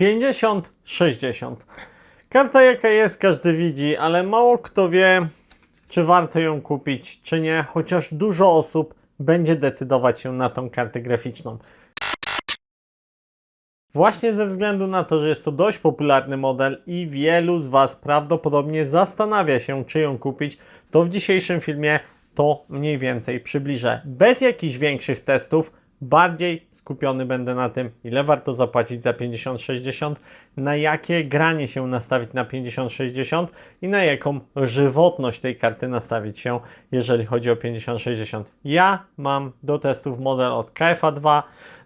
50-60. Karta jaka jest, każdy widzi, ale mało kto wie, czy warto ją kupić, czy nie, chociaż dużo osób będzie decydować się na tą kartę graficzną. Właśnie ze względu na to, że jest to dość popularny model i wielu z Was prawdopodobnie zastanawia się, czy ją kupić, to w dzisiejszym filmie to mniej więcej przybliżę. Bez jakichś większych testów, bardziej skupiony będę na tym, ile warto zapłacić za 50-60, na jakie granie się nastawić na 50-60 i na jaką żywotność tej karty nastawić się, jeżeli chodzi o 50-60. Ja mam do testów model od KFA 2.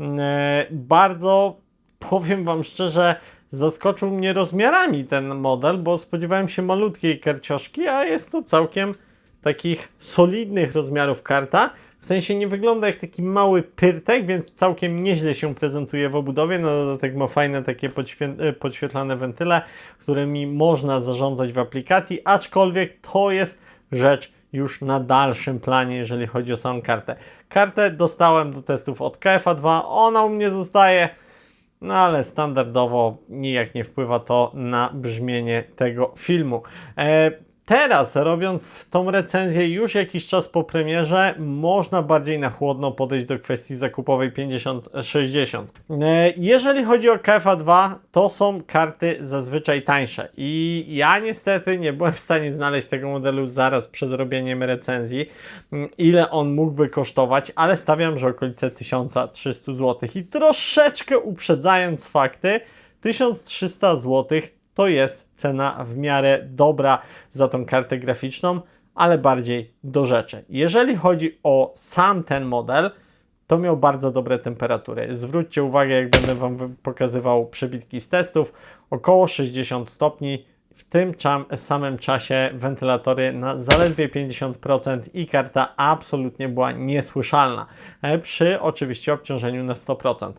E, Bardzo powiem Wam szczerze, zaskoczył mnie rozmiarami ten model, bo spodziewałem się malutkiej karcioszki, a jest to całkiem takich solidnych rozmiarów karta. W sensie nie wygląda jak taki mały pyrtek, więc całkiem nieźle się prezentuje w obudowie. Na dodatek ma fajne takie e, podświetlane wentyle, którymi można zarządzać w aplikacji, aczkolwiek to jest rzecz już na dalszym planie, jeżeli chodzi o samą kartę. Kartę dostałem do testów od KFA 2, ona u mnie zostaje. No ale standardowo nijak nie wpływa to na brzmienie tego filmu. E, teraz, robiąc tą recenzję już jakiś czas po premierze, można bardziej na chłodno podejść do kwestii zakupowej 50-60. E, jeżeli chodzi o KFA 2, to są karty zazwyczaj tańsze i ja niestety nie byłem w stanie znaleźć tego modelu zaraz przed robieniem recenzji, m, ile on mógłby kosztować, ale stawiam, że okolice 1300 zł. I troszeczkę uprzedzając fakty, 1300 zł to jest cena w miarę dobra za tą kartę graficzną, ale bardziej do rzeczy. Jeżeli chodzi o sam ten model, to miał bardzo dobre temperatury. Zwróćcie uwagę, jak będę Wam pokazywał przebitki z testów, około 60 stopni. W tym samym czasie wentylatory na zaledwie 50% i karta absolutnie była niesłyszalna. E, Przy oczywiście obciążeniu na 100%.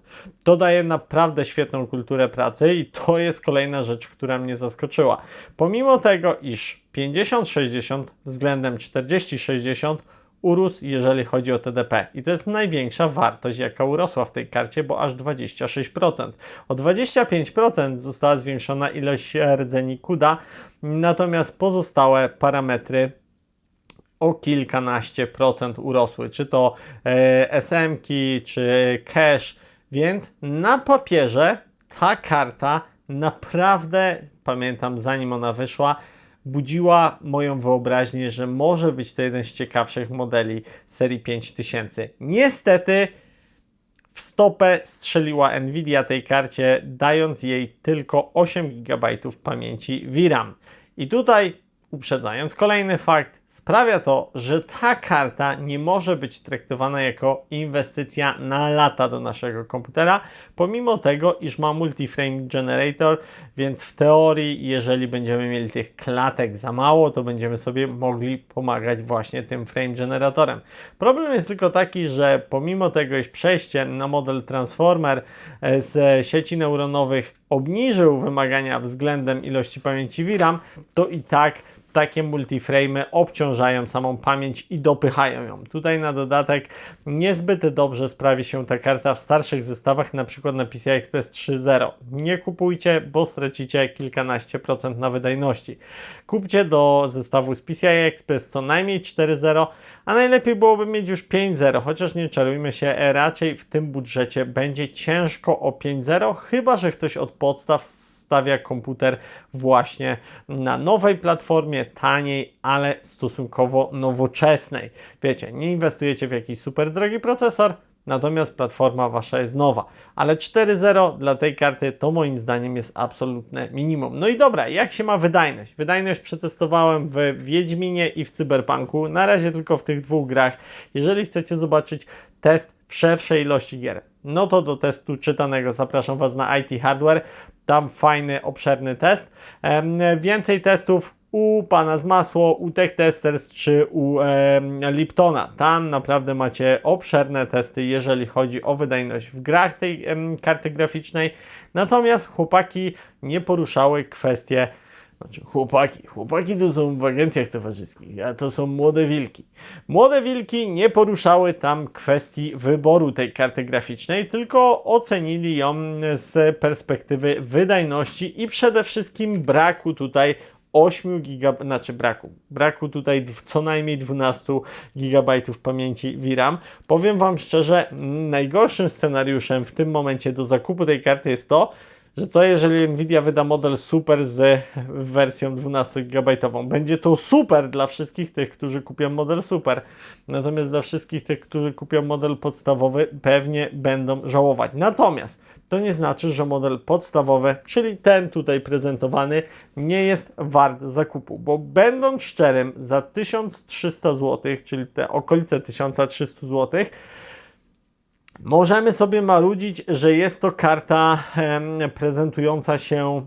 To daje naprawdę świetną kulturę pracy i to jest kolejna rzecz, która mnie zaskoczyła. Pomimo tego, iż 50-60 względem 40-60 urósł, jeżeli chodzi o TDP. I to jest największa wartość, jaka urosła w tej karcie, bo aż 26%. O 25% została zwiększona ilość rdzeni CUDA, natomiast pozostałe parametry o kilkanaście procent urosły, czy to e, SM-ki, czy cache, więc na papierze ta karta naprawdę, pamiętam zanim ona wyszła, budziła moją wyobraźnię, że może być to jeden z ciekawszych modeli serii 5000. Niestety w stopę strzeliła Nvidia tej karcie, dając jej tylko 8 GB pamięci VRAM. I tutaj, uprzedzając kolejny fakt, sprawia to, że ta karta nie może być traktowana jako inwestycja na lata do naszego komputera, pomimo tego, iż ma multiframe generator, więc w teorii, jeżeli będziemy mieli tych klatek za mało, to będziemy sobie mogli pomagać właśnie tym frame generatorem. Problem jest tylko taki, że pomimo tego, iż przejście na model Transformer e, z sieci neuronowych obniżył wymagania względem ilości pamięci VRAM, to i tak takie multiframe obciążają samą pamięć i dopychają ją. Tutaj na dodatek niezbyt dobrze sprawi się ta karta w starszych zestawach, na przykład na PCI Express 3.0. Nie kupujcie, bo stracicie kilkanaście procent na wydajności. Kupcie do zestawu z PCI Express co najmniej 4.0, a najlepiej byłoby mieć już 5.0, chociaż nie czarujmy się, raczej w tym budżecie będzie ciężko o 5.0, chyba że ktoś od podstaw stawia komputer właśnie na nowej platformie, taniej, ale stosunkowo nowoczesnej. Wiecie, nie inwestujecie w jakiś super drogi procesor, natomiast platforma wasza jest nowa. Ale 4.0 dla tej karty to moim zdaniem jest absolutne minimum. No i dobra, jak się ma wydajność? Wydajność przetestowałem w Wiedźminie i w Cyberpunku, na razie tylko w tych dwóch grach. Jeżeli chcecie zobaczyć test w szerszej ilości gier, no to do testu czytanego zapraszam Was na IT Hardware. Tam fajny, obszerny test. Więcej testów u pana z masło, u Tech Testers czy u em, Liptona. Tam naprawdę macie obszerne testy, jeżeli chodzi o wydajność w grach tej em, karty graficznej. Natomiast chłopaki nie poruszały kwestie Znaczy, chłopaki, chłopaki to są w agencjach towarzyskich, a to są młode wilki. Młode wilki nie poruszały tam kwestii wyboru tej karty graficznej, tylko ocenili ją z perspektywy wydajności i przede wszystkim braku tutaj 8 GB, znaczy braku, braku tutaj co najmniej 12 GB pamięci VRAM. Powiem Wam szczerze, najgorszym scenariuszem w tym momencie do zakupu tej karty jest to, że co jeżeli Nvidia wyda model super z wersją 12 GB? Będzie to super dla wszystkich tych, którzy kupią model super. Natomiast dla wszystkich tych, którzy kupią model podstawowy, pewnie będą żałować. Natomiast to nie znaczy, że model podstawowy, czyli ten tutaj prezentowany, nie jest wart zakupu, bo będąc szczerym, za 1300 zł, czyli te okolice 1300 zł, Możemy sobie marudzić, że jest to karta prezentująca się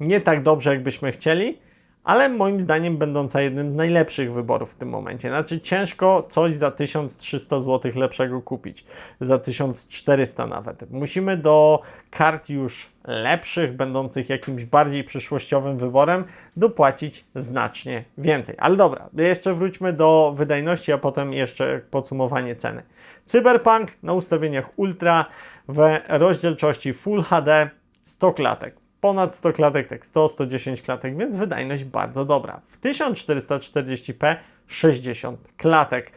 nie tak dobrze, jakbyśmy chcieli, ale moim zdaniem będąca jednym z najlepszych wyborów w tym momencie. Znaczy ciężko coś za 1300 zł lepszego kupić, za 1400 nawet. Musimy do kart już lepszych, będących jakimś bardziej przyszłościowym wyborem, dopłacić znacznie więcej. Ale dobra, jeszcze wróćmy do wydajności, a potem jeszcze podsumowanie ceny. Cyberpunk na ustawieniach Ultra w rozdzielczości Full HD 100 klatek. Ponad 100 klatek, tak 100-110 klatek, więc wydajność bardzo dobra. W 1440p 60 klatek.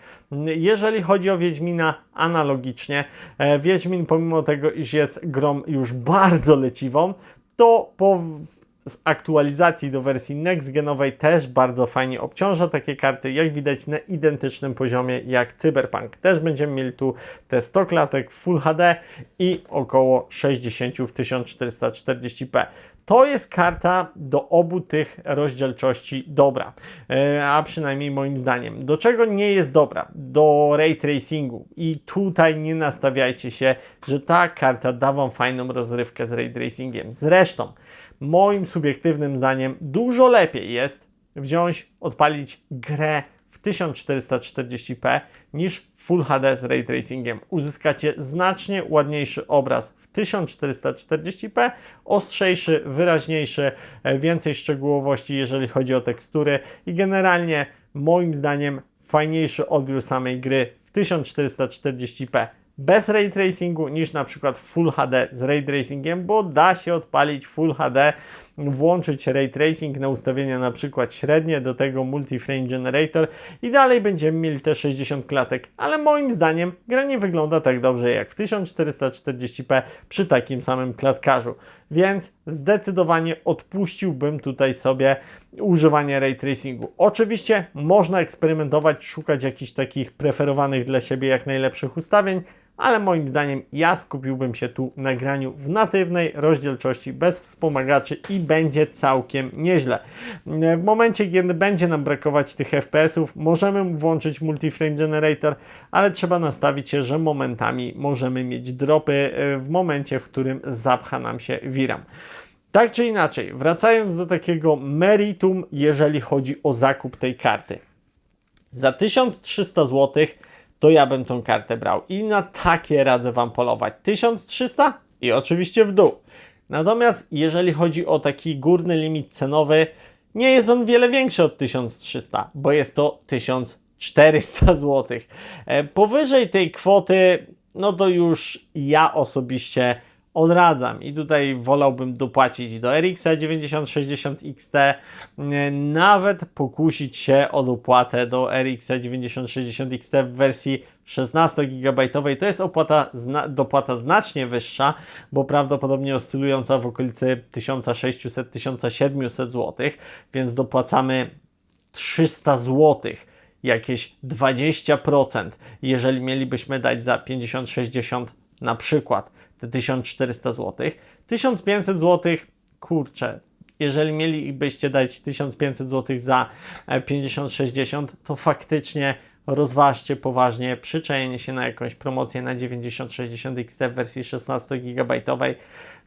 Jeżeli chodzi o Wiedźmina analogicznie, e, Wiedźmin pomimo tego, iż jest grą już bardzo leciwą, to po z aktualizacji do wersji next genowej też bardzo fajnie obciąża takie karty, jak widać na identycznym poziomie jak Cyberpunk. Też będziemy mieli tu te 100 klatek w Full HD i około 60 w 1440p. To jest karta do obu tych rozdzielczości dobra, E, a przynajmniej moim zdaniem. Do czego nie jest dobra? Do ray tracingu. I tutaj nie nastawiajcie się, że ta karta da Wam fajną rozrywkę z ray tracingiem. Zresztą, moim subiektywnym zdaniem dużo lepiej jest wziąć, odpalić grę w 1440p niż Full HD z ray tracingiem. Uzyskacie znacznie ładniejszy obraz w 1440p, ostrzejszy, wyraźniejszy, e, więcej szczegółowości, jeżeli chodzi o tekstury i generalnie moim zdaniem fajniejszy odbiór samej gry w 1440p bez ray tracingu niż na przykład Full HD z ray tracingiem, bo da się odpalić Full HD, włączyć ray tracing na ustawienia na przykład średnie, do tego multi-frame generator i dalej będziemy mieli te 60 klatek, ale moim zdaniem gra nie wygląda tak dobrze jak w 1440p przy takim samym klatkarzu, więc zdecydowanie odpuściłbym tutaj sobie używanie ray tracingu. Oczywiście można eksperymentować, szukać jakichś takich preferowanych dla siebie jak najlepszych ustawień, ale moim zdaniem ja skupiłbym się tu na graniu w natywnej rozdzielczości bez wspomagaczy i będzie całkiem nieźle. W momencie, kiedy będzie nam brakować tych FPS-ów, możemy włączyć Multi-Frame Generator, ale trzeba nastawić się, że momentami możemy mieć dropy w momencie, w którym zapcha nam się VRAM. Tak czy inaczej, wracając do takiego meritum, jeżeli chodzi o zakup tej karty. Za 1300 zł to ja bym tą kartę brał i na takie radzę Wam polować. 1300 i oczywiście w dół. Natomiast jeżeli chodzi o taki górny limit cenowy, nie jest on wiele większy od 1300, bo jest to 1400 zł. E, Powyżej tej kwoty, no to już ja osobiście odradzam i tutaj wolałbym dopłacić do RX 9060 XT, nawet pokusić się o dopłatę do RX 9060 XT w wersji 16 GB. To jest opłata, zna, dopłata znacznie wyższa, bo prawdopodobnie oscylująca w okolicy 1600-1700 zł, więc dopłacamy 300 zł jakieś 20%, jeżeli mielibyśmy dać za 50-60 na przykład te 1400 zł. 1500 zł, kurczę, jeżeli mielibyście dać 1500 zł za e, 50-60, to faktycznie rozważcie poważnie przyczajenie się na jakąś promocję na 9060 XT w wersji 16 GB,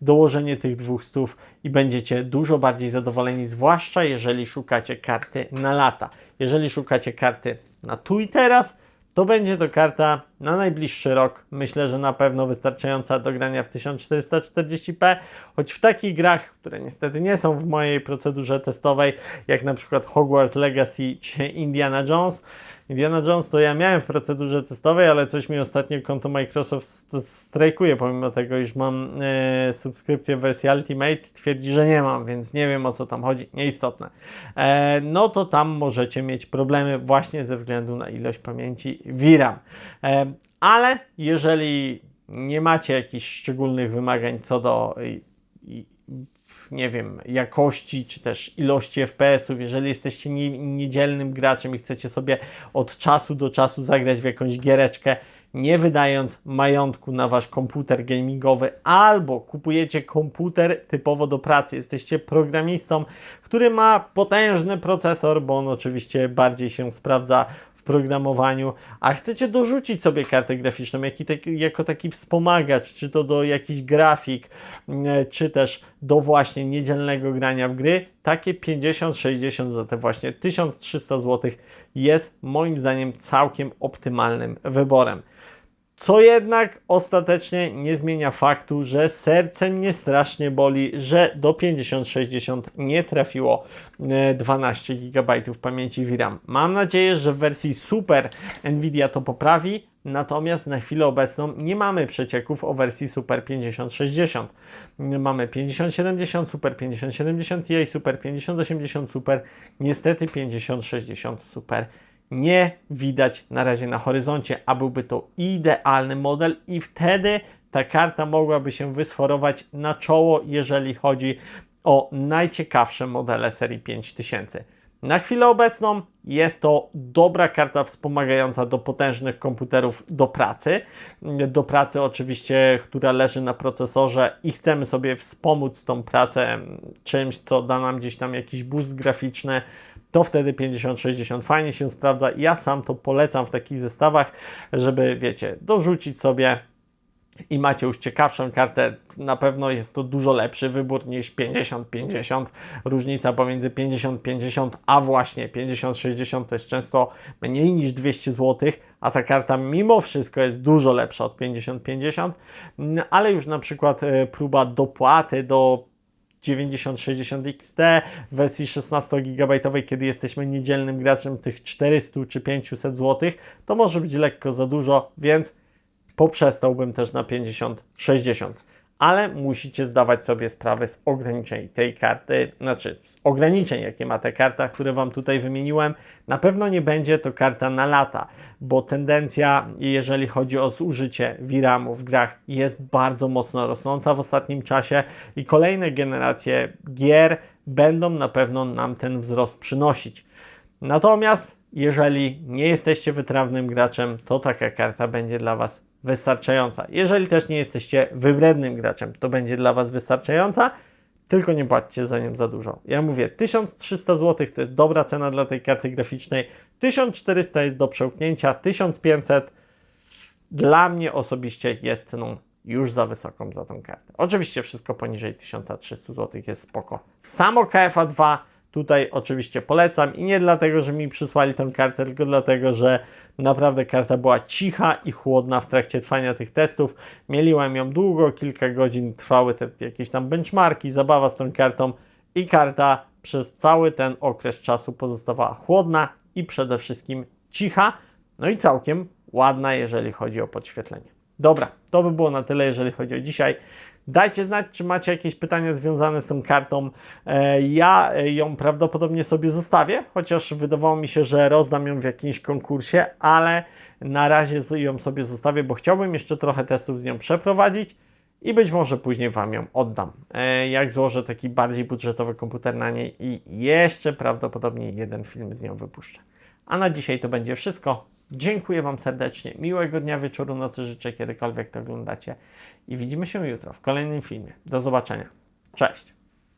dołożenie tych dwóch stów i będziecie dużo bardziej zadowoleni, zwłaszcza jeżeli szukacie karty na lata. Jeżeli szukacie karty na tu i teraz, to będzie to karta na najbliższy rok. Myślę, że na pewno wystarczająca do grania w 1440p, choć w takich grach, które niestety nie są w mojej procedurze testowej, jak na przykład Hogwarts Legacy czy Indiana Jones. Indiana Jones to ja miałem w procedurze testowej, ale coś mi ostatnio konto Microsoft st- strajkuje, pomimo tego, iż mam e, subskrypcję wersji Ultimate, twierdzi, że nie mam, więc nie wiem o co tam chodzi, nieistotne. E, no to tam możecie mieć problemy właśnie ze względu na ilość pamięci VRAM. E, ale jeżeli nie macie jakichś szczególnych wymagań co do nie wiem, jakości czy też ilości FPS-ów, jeżeli jesteście nie, niedzielnym graczem i chcecie sobie od czasu do czasu zagrać w jakąś giereczkę, nie wydając majątku na wasz komputer gamingowy, albo kupujecie komputer typowo do pracy, jesteście programistą, który ma potężny procesor, bo on oczywiście bardziej się sprawdza w programowaniu, a chcecie dorzucić sobie kartę graficzną taki, jako taki wspomagacz, czy to do jakichś grafik, mm, czy też do właśnie niedzielnego grania w gry, takie 50-60 za te właśnie 1300 zł jest moim zdaniem całkiem optymalnym wyborem. Co jednak ostatecznie nie zmienia faktu, że serce mnie strasznie boli, że do 5060 nie trafiło e, 12 GB pamięci VRAM. Mam nadzieję, że w wersji Super Nvidia to poprawi, natomiast na chwilę obecną nie mamy przecieków o wersji Super 5060. Mamy 5070 Super, 5070 Ti Super, 5080 Super, niestety 5060 Super nie widać na razie na horyzoncie, a byłby to idealny model i wtedy ta karta mogłaby się wysforować na czoło, jeżeli chodzi o najciekawsze modele serii 5000. Na chwilę obecną jest to dobra karta wspomagająca do potężnych komputerów do pracy. Do pracy oczywiście, która leży na procesorze i chcemy sobie wspomóc tą pracę czymś, co da nam gdzieś tam jakiś boost graficzny, to wtedy 50-60 fajnie się sprawdza. Ja sam to polecam w takich zestawach, żeby wiecie, dorzucić sobie i macie już ciekawszą kartę, na pewno jest to dużo lepszy wybór niż 50-50. Różnica pomiędzy 50-50 a właśnie 50-60 to jest często mniej niż 200 zł, a ta karta mimo wszystko jest dużo lepsza od 50-50, ale już na przykład e, próba dopłaty do 9060 XT w wersji 16 GB, kiedy jesteśmy niedzielnym graczem tych 400 czy 500 zł, to może być lekko za dużo, więc poprzestałbym też na 50-60. Ale musicie zdawać sobie sprawę z ograniczeń tej karty, znaczy z ograniczeń, jakie ma ta karta, które Wam tutaj wymieniłem. Na pewno nie będzie to karta na lata, bo tendencja, jeżeli chodzi o zużycie VRAMu w grach, jest bardzo mocno rosnąca w ostatnim czasie i kolejne generacje gier będą na pewno nam ten wzrost przynosić. Natomiast jeżeli nie jesteście wytrawnym graczem, to taka karta będzie dla Was wystarczająca. Jeżeli też nie jesteście wybrednym graczem, to będzie dla Was wystarczająca, tylko nie płaccie za nią za dużo. Ja mówię, 1300 zł to jest dobra cena dla tej karty graficznej, 1400 jest do przełknięcia, 1500 dla mnie osobiście jest ceną już za wysoką za tą kartę. Oczywiście wszystko poniżej 1300 zł jest spoko. Samo KFA 2 tutaj oczywiście polecam i nie dlatego, że mi przysłali tę kartę, tylko dlatego, że naprawdę karta była cicha i chłodna w trakcie trwania tych testów. Mieliłem ją długo, kilka godzin trwały te jakieś tam benchmarki, zabawa z tą kartą i karta przez cały ten okres czasu pozostawała chłodna i przede wszystkim cicha, no i całkiem ładna, jeżeli chodzi o podświetlenie. Dobra, to by było na tyle, jeżeli chodzi o dzisiaj. Dajcie znać, czy macie jakieś pytania związane z tą kartą. E, Ja ją prawdopodobnie sobie zostawię, chociaż wydawało mi się, że rozdam ją w jakimś konkursie, ale na razie ją sobie zostawię, bo chciałbym jeszcze trochę testów z nią przeprowadzić i być może później Wam ją oddam. E, Jak złożę taki bardziej budżetowy komputer na niej i jeszcze prawdopodobnie jeden film z nią wypuszczę. A na dzisiaj to będzie wszystko. Dziękuję Wam serdecznie. Miłego dnia, wieczoru, nocy życzę, kiedykolwiek to oglądacie. I widzimy się jutro w kolejnym filmie. Do zobaczenia. Cześć.